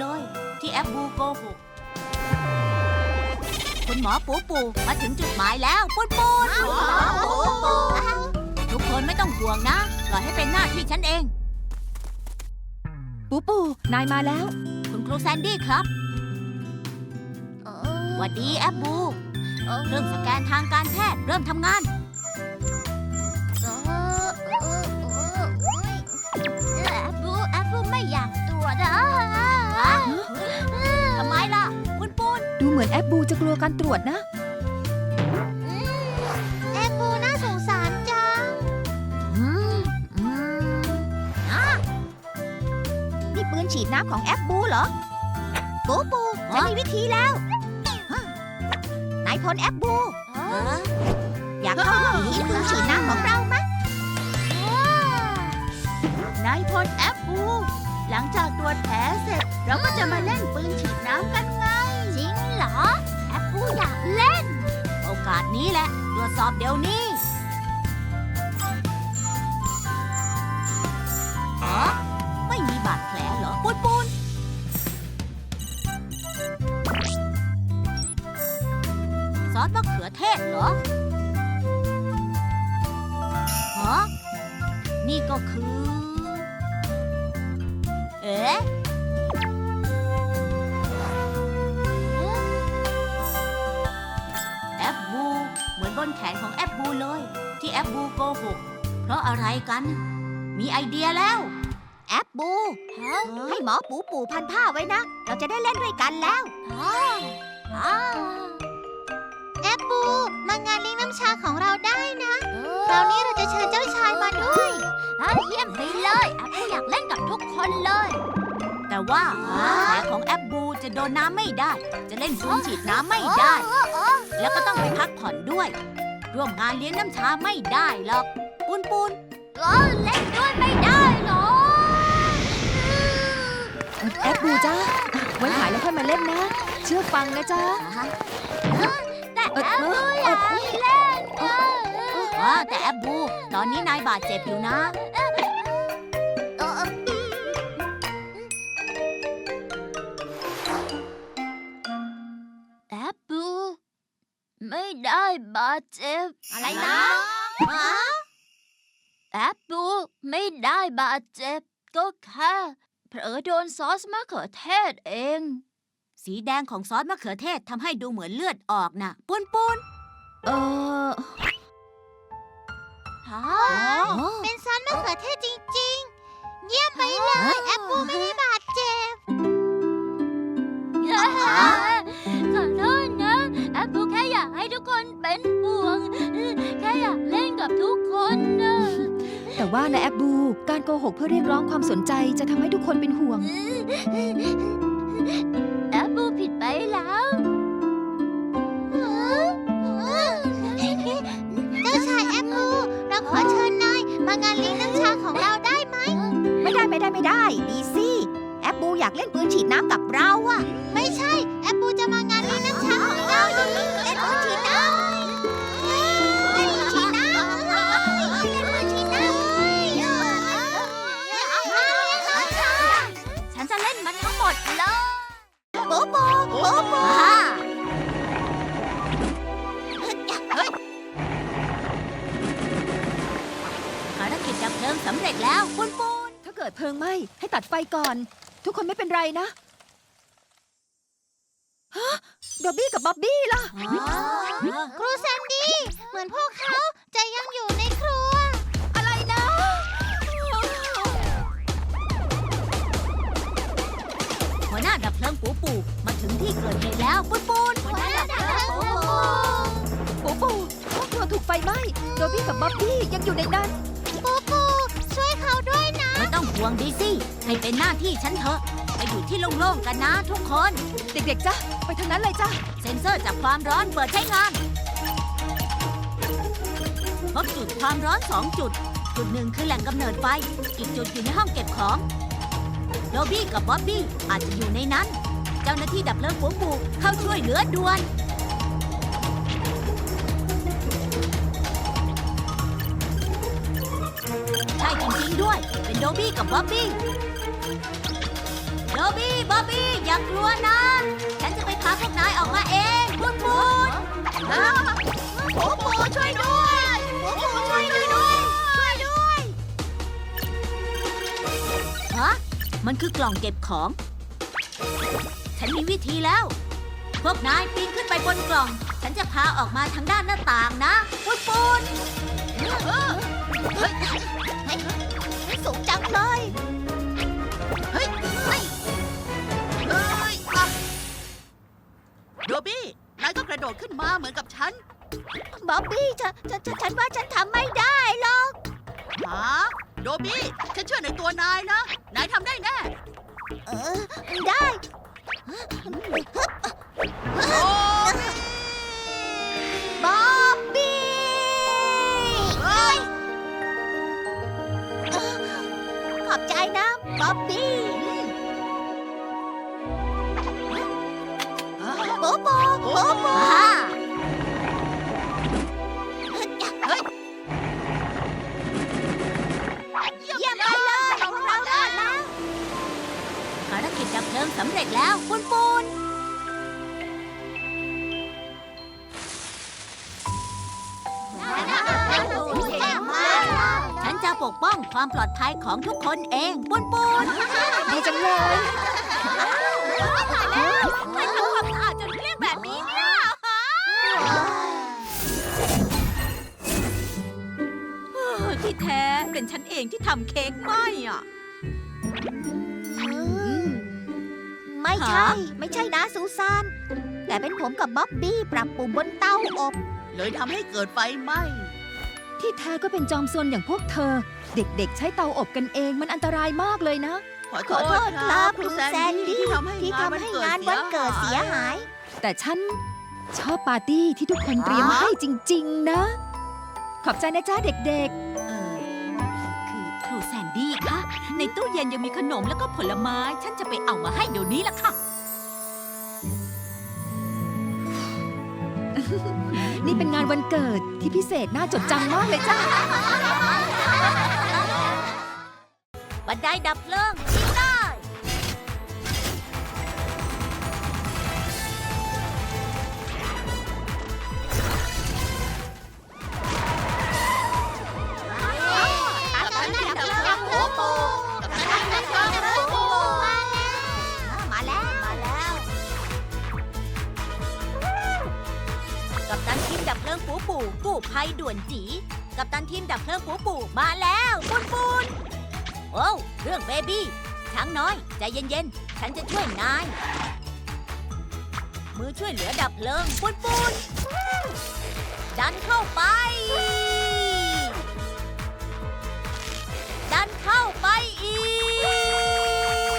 เลยที่แอปบูโกหกคุณหมอปูปูมาถึงจุดหมายแล้วปุนปุนทุกคนไม่ต้องห่วงนะปล่อยให้เป็นหน้าที่ฉันเอง ปูปู นายมาแล้ว คุณครูแซนดี้ครับหวัดดีแอปบู เครื่องสแกนทางการแพทย์เริ่มทำงาน ปบูจะกลัวการตรวจนะแอปปูน่าสงสารจังอืมอืมนี่ปืนฉีดน้ำของแอปบูเหรอ ปูปูฉันมีวิธีแล้วฮะนายพลแอปบูเอออยากเข้าหนีปืนฉีดน้ำของเราไหมนายพลแอปบูหลังจากตรวจแผลเสร็จ เราก็จะมาเล่นปืนฉีดน้ำกัน อปปูอยากเล่น โอกาสนี้แหละ ตรวจสอบเดี๋ยวนี้ เหมือนบนแขนของแอปบูเลย ที่แอปบูโกหกเพราะอะไรกัน มีไอเดียแล้ว แอปบูให้หมอปูปูพันผ้าไว้นะ เราจะได้เล่นด้วยกันแล้วแอปปูมางานเลี้ยงน้ำชาของเราได้นะคราวนี้เราจะเชิญเจ้าชายมาด้วยเยี่ยมไปเลยแอปปูอยากเล่นกับทุกคนเลย แต่ว่าแผลของแอปบูจะโดนน้ำไม่ได้ จะเล่นพื้นฉีดน้ำไม่ได้ แล้วก็ต้องไปพักผ่อนด้วย ร่วมงานเลี้ยงน้ำชาไม่ได้หรอกปุนปุนเออเล่นด้วยไม่ได้เหรอแอปบูจ้าไว้หายแล้วค่อยมาเล่นนะ เชื่อฟังนะจ๊ะแต่เอ่อแอปปูเอ่ออยากให้เล่นนะอ่าแต่แอปบู ตอนนี้นายบาดเจ็บอยู่นะ บาดเจ็บอะไรนะแอปปูไม่ได้บาดเจ็บ ก็แค่เผลอโดนซอสมะเขือเทศเอง สีแดงของซอสมะเขือเทศทำให้ดูเหมือนเลือดออกนะปุนปุนเออเป็นซอสมะเขือเทศจริง ๆ เยี่ยมไปเลย แอปปูไม่ได้บาดเจ็บ ทุกคนเป็นห่วง แค่อยากเล่นกับทุกคนนะแต่ว่านะแอปบู การโกหกเพื่อเรียกร้องความสนใจจะทำให้ทุกคนเป็นห่วง แอปปูผิดไปแล้วเจ้าชายแอปปูเราขอเชิญนายมางานเลี้ยงน้ำชาของเราได้ไหม ไม่ได้ไม่ได้ไม่ได้ ดีสิแอปบูอยากเล่นปืนฉีดน้ำกับเราอะไม่ใช่ ปูปูปูอ่าภารกิจดับเพลิงสำเร็จแล้วปุนปุนถ้าเกิดเพลิงไหม้ให้ตัดไฟก่อน ทุกคนไม่เป็นไรนะ ฮะดอบบี้กับบ๊อบบี้ล่ะ ครูแซนดี้ เหมือนพวกเขาจะยังอยู่ใน น้าดับเพลิงปูปูมาถึงที่เกิดเหตุแล้วปุนปุนหัวหน้าดับเพลิงปูปูปูปูครอบครัวถูกไฟไหม้ดอบบี้กับบ๊อบบี้ยังอยู่ในนั้น ปูปู ช่วยเขาด้วยนะ ไม่ต้องห่วงดีสิให้เป็นหน้าที่ฉันเถอะ ไปอยู่ที่โล่งๆกันนะทุกคน เด็กๆจ้ะไปทางนั้นเลยจ้ะเซ็นเซอร์จับความร้อนเปิดใช้งานพบจุดความร้อน2จุด จุดหนึ่งคือแหล่งกำเนิดไฟ อีกจุดอยู่ในห้องเก็บของ โรบี้กับบ๊อบบี้อาจจะอยู่ในนั้น เจ้าหน้าที่ดับเพลิงปูปูเข้าช่วยเหลือด่วน ใช่จริงๆด้วย เป็นโดบี้กับบ๊อบบี้โดบี้บ๊อบบี้อย่ากลัวนะ ฉันจะไปพาพวกนายออกมาเองปุนปุนปูปูช่วยด้วยปูปูช่วยด้วย ช่วยด้วยฮะ มันคือกล่องเก็บของ ฉันมีวิธีแล้ว พวกนายปีนขึ้นไปบนกล่อง ฉันจะพาออกมาทางด้านหน้าต่างนะปุนปุนสูงจังเลย เฮ้ย เฮ้ย เฮ้ยอะโดบี้ นายก็กระโดดขึ้นมาเหมือนกับฉัน บ๊อบบี้ฉันฉันฉันฉันว่าฉันทำไม่ได้หรอกฮะ โดบี้ ฉันเชื่อในตัวนายนะ นายทำได้แน่ เออ ได้โอ้บ๊อบบี้เฮ้ยขอบใจนะบ๊อบบี้โบโบโบโบ ของทุกคนเองปุนปุนดีจังเลยใครทำความสะอาดจนเกลี้ยงแบบนี้เนี่ยเออที่แท้เป็นฉันเองที่ทำเค้กไหมอะ ไม่ใช่ฮะไม่ใช่นะซูซาน แต่เป็นผมกับบ๊อบบี้ปรับปรุงบนเตาอบ เลยทำให้เกิดไฟไหม้ ที่แท้ก็เป็นจอมซนอย่างพวกเธอ เด็กๆ ใช้เตาอบกันเองมันอันตรายมากเลยนะ ขอขอโทษครับคุณแซนดี้ที่ทำให้ที่ทำให้งานวัวันนเกิเกิดดเสีเสียยหาหายยแต่ฉันชอบปาร์ตี้ที่ทุกคนเตรียมฮะให้จริง ๆ นะ ขอบใจนะจ้าเด็กเออคือครูแซนดี้คะในตู้เย็นยังมีขนมแล้วก็ผลไม้ ฉันจะไปเอามาให้เดี๋ยวนี้ละค่ะ นี่เป็นงานวันเกิดที่พิเศษน่าจดจำมากเลยจ้า บันไดดับเพลิง ดับเพลิงปูปูกู้ภัยด่วนจี กับตันทีมดับเพลิงปูปูมาแล้วปุนปุนโอ้วเรื่องเบบี้ช้างน้อย ใจเย็นๆ ฉันจะช่วยนาย มือช่วยเหลือดับเพลิงปุนปุนดันเข้าไป ดันเข้าไปอี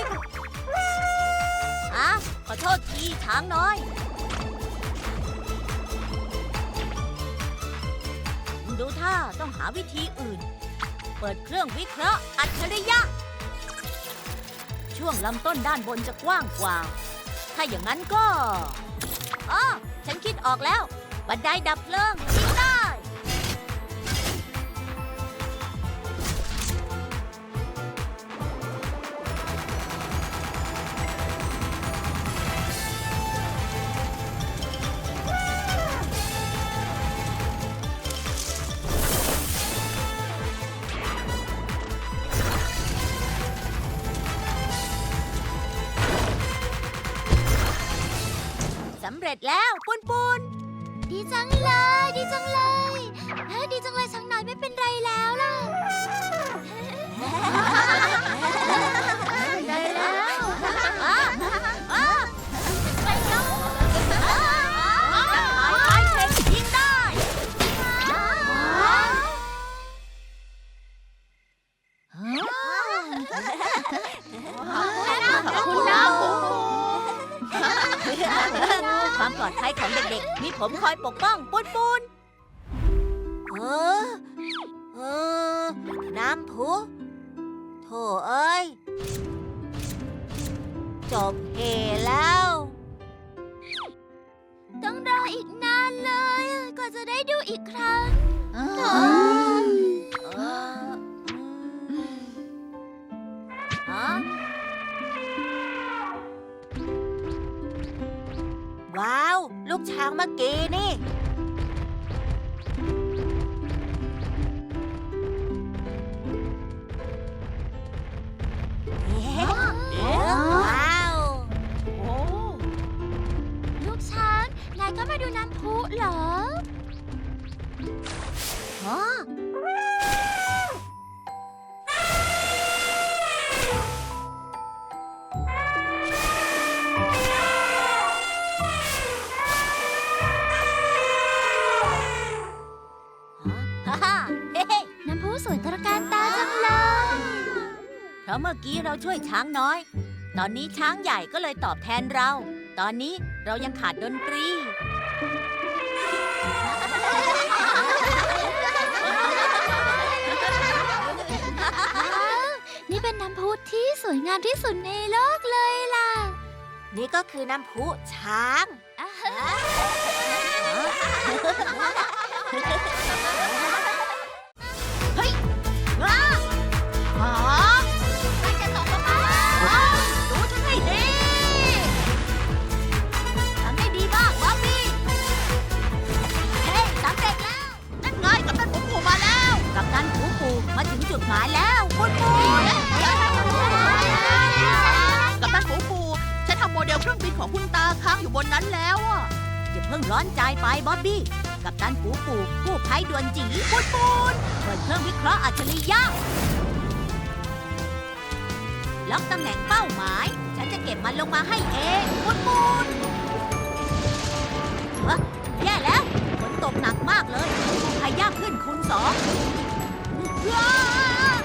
กอะขอโทษทีช้างน้อย ดูท่าต้องหาวิธีอื่น เปิดเครื่องวิเคราะห์อัจฉริยะ ช่วงลำต้นด้านบนจะกว้างกว่า ถ้าอย่างนั้นก็อ๋อฉันคิดออกแล้ว บันไดดับเพลิง เร็จแล้วปุนปุนดีจังเลย ดีจังเลยเฮ้ยดีจังเลยช้างน้อยไม่เป็นไรแล้วล่ะ ความปลอดภัยของเด็กๆ มีผมคอยปกป้องปุนปุนเออ เออ น้ำพุโถเอ้ย จบเหแล้ว ต้องรออีกนานเลยกว่าจะได้ดูอีกครั้งเออ ช้างเมื่อกี้นี่ ว้าว ลูกช้าง นายก็มาดูน้ำพุเหรอฮ่า น้ำพุสวยตระการตาจังเลย เพราะเมื่อกี้เราช่วยช้างน้อย ตอนนี้ช้างใหญ่ก็เลยตอบแทนเรา ตอนนี้เรายังขาดดนตรี นี่เป็นน้ำพุที่สวยงามที่สุดในโลกเลยล่ะ นี่ก็คือน้ำพุช้างว้า มันลงมาให้เองปุนปูนเฮ้ยแย่แล้วฝนตกหนักมากเลยกู้ภัยยากขึ้นคูณสองว้า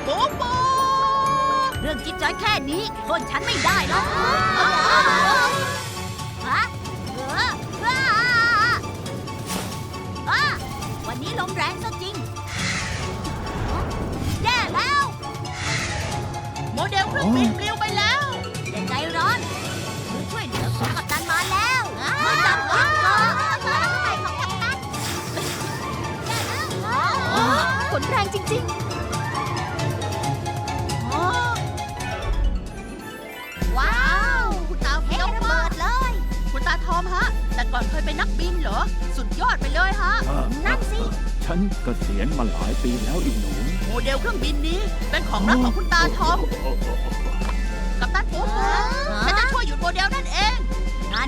ปูปูเรื่องจิ๊บจ้อยแค่นี้โทษฉันไม่ได้หรอกฮะเออว้าอะวันนี้ลมแรงซะจริง แย่แล้ว โมเดลเครื่องบินปลิวไป มาจับจิ๊บก่อนฝนแรงจริงว้าวคุณตาเฟี้ยวมากเลย คุณตาทอมฮะ แต่ก่อนเคยเป็นนักบินเหรอ สุดยอดไปเลยฮะ นั่นสิ ฉันเกษียณมาหลายปีแล้วอีหนู โมเดลเครื่องบินนี้เป็นของรักของคุณตาทอม กับตันปูปูฉันจะช่วยหยุดโมเดลนั่นเองง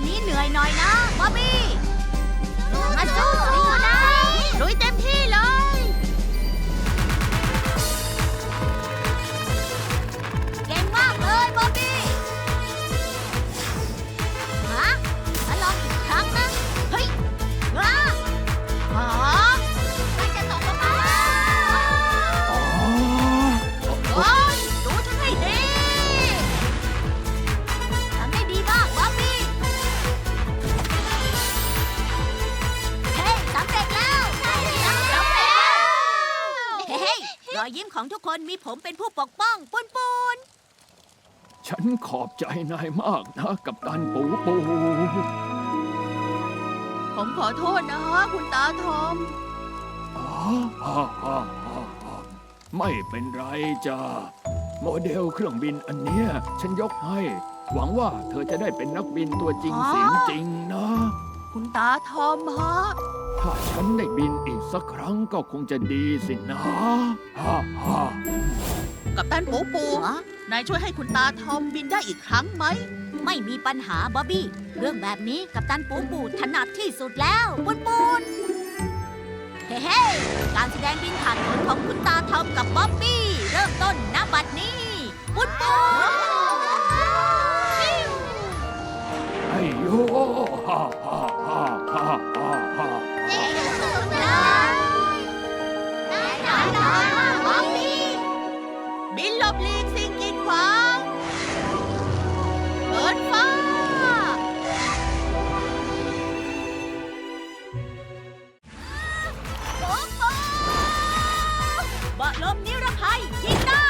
านนี้เหนื่อยหน่อยนะบ๊อบบี้มาสู้สินะลุยเต็มที่เลย ฉันขอบใจนายมากนะ กับตันปูปู ผมขอโทษนะฮะคุณตาทอม อ๋อฮ่าฮ่าฮ่าฮ่าไม่เป็นไรจ้าโมเดลเครื่องบินอันเนี้ย ฉันยกให้ หวังว่าเธอจะได้เป็นนักบินตัวจริงอ๋อ เสียงจริงนะ คุณตาทอมฮะ ถ้าฉันได้บินอีกสักครั้งก็คงจะดีสินะฮ่าฮ่า กับตันปูปูฮะนายช่วยให้คุณตาทอมบินได้อีกครั้งไหม ไม่มีปัญหาบ๊อบบี้ เรื่องแบบนี้กับตันปูปูถนัดที่สุดแล้วปุนปุนเฮ้เฮ้การแสดงบินผ่านผลของคุณตาทอมกับบ๊อบบี้ เริ่มต้นณบัดนี้ปุนปุนไอ้โยฮ่าฮ่าฮ่า หลบหลีกสิ่งกีดขวางเปิดฟ้าบะลมนิรภัยยิงได้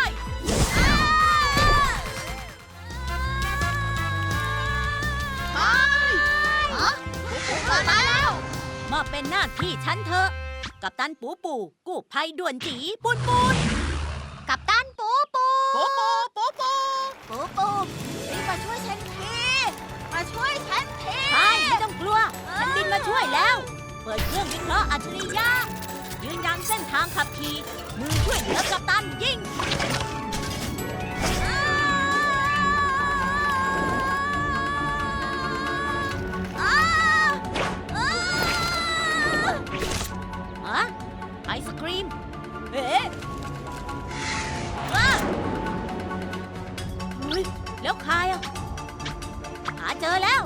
ไปฮะปูปูมาแล้ว มาเป็นหน้าที่ฉันเถอะ กับตันปูปูกู้ภัยด่วนจีปุนปุ อช่วยเหลือกัปตันยิงอะไอศครีม เอ๊ะว้าเฮ้ยแล้วใครอะ หาเจอแล้ว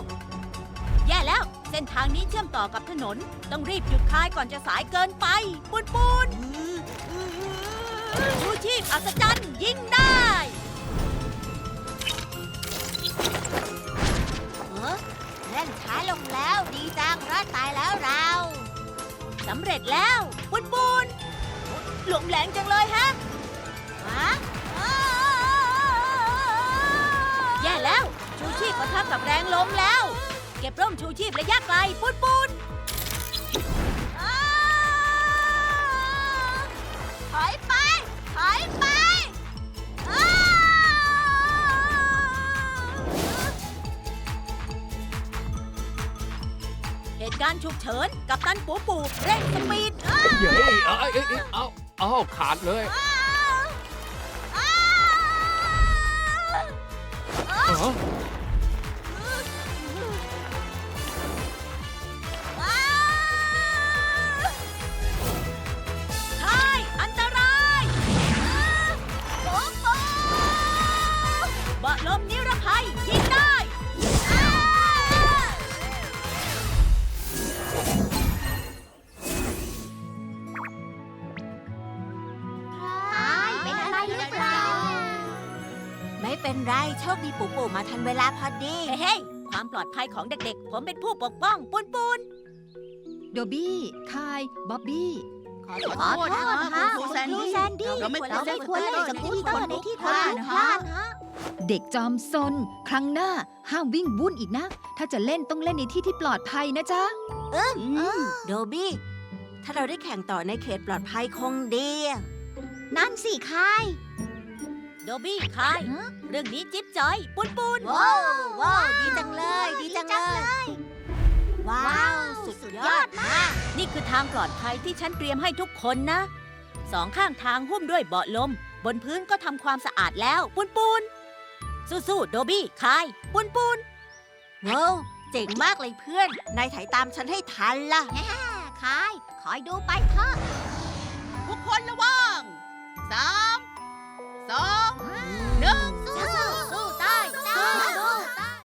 แย่แล้ว เส้นทางนี้เชื่อมต่อกับถนน ต้องรีบหยุดคายก่อนจะสายเกินไป ตายแล้วเราสำเร็จแล้วปุนปุนหลวมแหลงจังเลยฮะฮะแย่แล้วชูชีพปะทะกับแรงลมแล้ว เก็บร่มชูชีพระยะไกลปุนปุน เหตุการณ์ฉุกเฉิน กับตันปูปูเร่งสปีดเย้ยเอาเอาเอาเอาเอาขาดเลยเออใเป็นไรโชคดีปู่ปู่มาทันเวลาพอดี เฮ้ยความปลอดภัยของเด็กๆ ผมเป็นผู้ปกป้องปุนปุนโดบี้ คาย บ๊อบบี้ ขอโทษนะฮะครูแซนดี้แซนดี้เราไม่เราไม่ควรเล่นสกูตเตอร์ในที่ทางพลาดฮะเด็กจอมซน ครั้งหน้าห้ามวิ่งวุ่นอีกนะ ถ้าจะเล่นต้องเล่นในที่ที่ปลอดภัยนะจ๊ะโดบี้ ถ้าเราได้แข่งต่อในเขตปลอดภัยคงดี นั่นสิคาย โดบี้คาย เรื่องนี้จิ๊บจอย ปุนปุนว้าวว้าวดีจังเลย ดีจังเลย ว้าว สุดยอดมาก นี่คือทางปลอดภัยที่ฉันเตรียมให้ทุกคนนะ สองข้างทางหุ้มด้วยเบาะลม บนพื้นก็ทำความสะอาดแล้ว ปุนปุนสู้ๆโดบี้คาย ปุนปุนว้าวเจ๋งมากเลยเพื่อน นายถ่ายตามฉันให้ทันล่ะคาย คอยดูไปเถอะ 走。